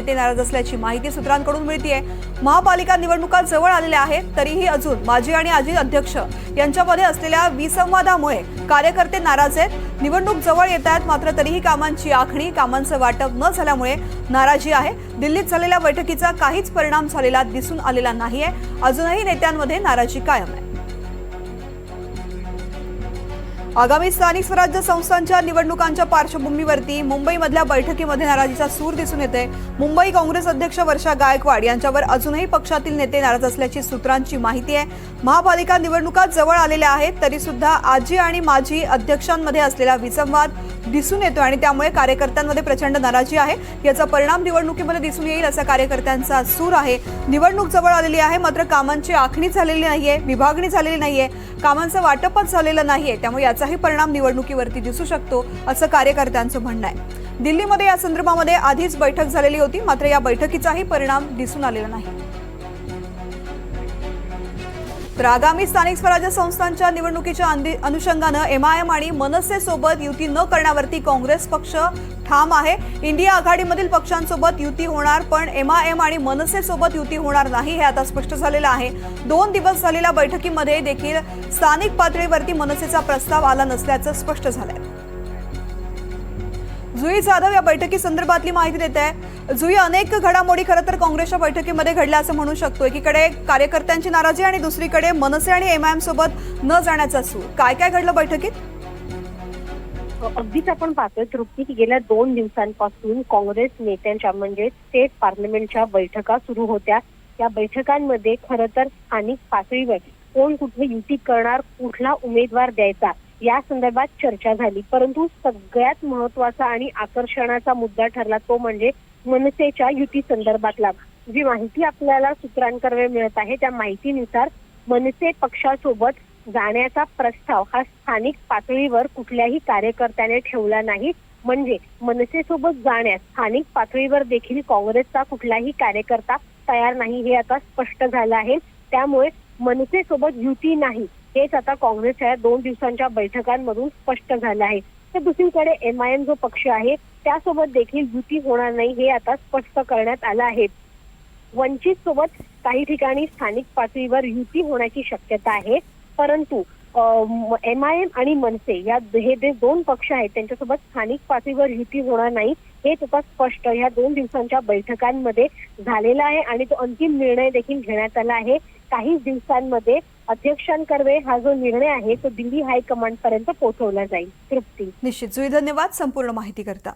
नेते नाराज असल्याची माहिती सूत्रांकडून मिळतीये. महापालिका निवडणुका जवळ आलेल्या आहेत तरीही अजून माजी आणि आजी अध्यक्ष यांच्यामध्ये असलेल्या विसंवादामुळे कार्यकर्ते नाराज आहेत. निवडणूक जवळ येत आहेत मात्र तरीही कामांची आखणी कामांचं वाटप न झाल्यामुळे नाराजी आहे. दिल्लीत झालेल्या बैठकीचा काहीच परिणाम झालेला दिसून आलेला नाहीये. अजूनही नेत्यांमध्ये नाराजी कायम आहे. आगामी स्थानिक स्वराज्य संस्थांच्या निवडणुकांच्या पार्श्वभूमीवरती मुंबईमधल्या बैठकीमध्ये नाराजीचा सूर दिसून येते मुंबई काँग्रेस अध्यक्ष वर्षा गायकवाड यांच्यावर अजूनही पक्षातील नेते नाराज असल्याची सूत्रांची माहिती आहे. महापालिका निवडणुका जवळ आलेल्या आहेत तरी सुद्धा आजी आणि माजी अध्यक्षांमध्ये असलेला विसंवाद दिसून येतो आणि त्यामुळे कार्यकर्त्यांमध्ये प्रचंड नाराजी आहे. याचा परिणाम निवडणुकीमध्ये दिसून येईल असा कार्यकर्त्यांचा सूर आहे. निवडणूक जवळ आलेली आहे मात्र कामांची आखणी झालेली नाहीये विभागणी झालेली नाहीये. कामांचं वाटपच झालेलं नाहीये त्यामुळे याचाही परिणाम निवडणुकीवरती दिसू शकतो असं कार्यकर्त्यांचं म्हणणं आहे. दिल्लीमध्ये या संदर्भामध्ये आधीच बैठक झालेली होती मात्र या बैठकीचाही परिणाम दिसून आलेला नाही. तर आगामी स्थानिक स्वराज्य संस्थांच्या निवडणुकीच्या अनुषंगानं एमआयएम आणि मनसेसोबत युती न करण्यावरती काँग्रेस पक्ष ठाम आहे. इंडिया आघाडीमधील पक्षांसोबत युती होणार पण एमआयएम आणि मनसेसोबत युती होणार नाही हे आता स्पष्ट झालेलं आहे. दोन दिवस झालेल्या बैठकीमध्ये देखील स्थानिक पातळीवरती मनसेचा प्रस्ताव आला नसल्याचं स्पष्ट झालं आहे जुई जाधव या बैठकी संदर्भातली माहिती देत आहे. जुई अनेक घडामोडी खरं तर काँग्रेसच्या बैठकीमध्ये घडल्या असं म्हणू शकतो. एकीकडे कार्यकर्त्यांची नाराजी आणि दुसरीकडे मनसे आणि एमआयएम सोबत न जाण्याचा सूर. काय काय घडलं बैठकीत? अगदीच आपण पाहतोय तृप्ती की गेल्या दोन दिवसांपासून काँग्रेस नेत्यांच्या म्हणजे स्टेट पार्लमेंटच्या बैठका सुरू होत्या. या बैठकांमध्ये खरं तर स्थानिक पातळीवर कोण कुठे युती करणार कुठला उमेदवार द्यायचा या संदर्भात चर्चा झाली. परंतु सगळ्यात महत्त्वाचा आणि आकर्षणाचा मुद्दा ठरला तो म्हणजे मनसेच्या युती संदर्भातला. जी माहिती आपल्याला सूत्रांकडे मिळत आहे त्या माहितीनुसार मनसे पक्षासोबत जाण्याचा प्रस्ताव हा स्थानिक पातळीवर कुठल्याही कार्यकर्त्याने ठेवला नाही. म्हणजे मनसेसोबत जाण्यास स्थानिक पातळीवर देखील काँग्रेसचा कुठलाही कार्यकर्ता तयार नाही हे आता स्पष्ट झालं आहे. त्यामुळे मनसेसोबत युती नाही हेच आता काँग्रेसच्या दोन दिवसांच्या बैठकांमधून स्पष्ट झालं आहे. तर दुसरीकडे एम आय एम जो पक्ष आहे त्यासोबत देखील युती होणार नाही हे आता स्पष्ट करण्यात आलं आहे. वंचित सोबत काही ठिकाणी स्थानिक पातळीवर युती होण्याची शक्यता आहे परंतु एम आय एम आणि मनसे या हे जे दोन पक्ष आहेत त्यांच्यासोबत स्थानिक पातळीवर युती होणार नाही हे तुका स्पष्ट या दोन दिवसांच्या बैठकांमध्ये झालेला आहे आणि तो अंतिम निर्णय देखील घेण्यात आला आहे. काही दिवसांमध्ये अध्यक्षांकर्वे हा जो निर्णय आहे तो दिल्ली हायकमांड पर्यंत पोहोचवला जाईल. तृप्ती. निश्चित. धन्यवाद संपूर्ण माहिती करता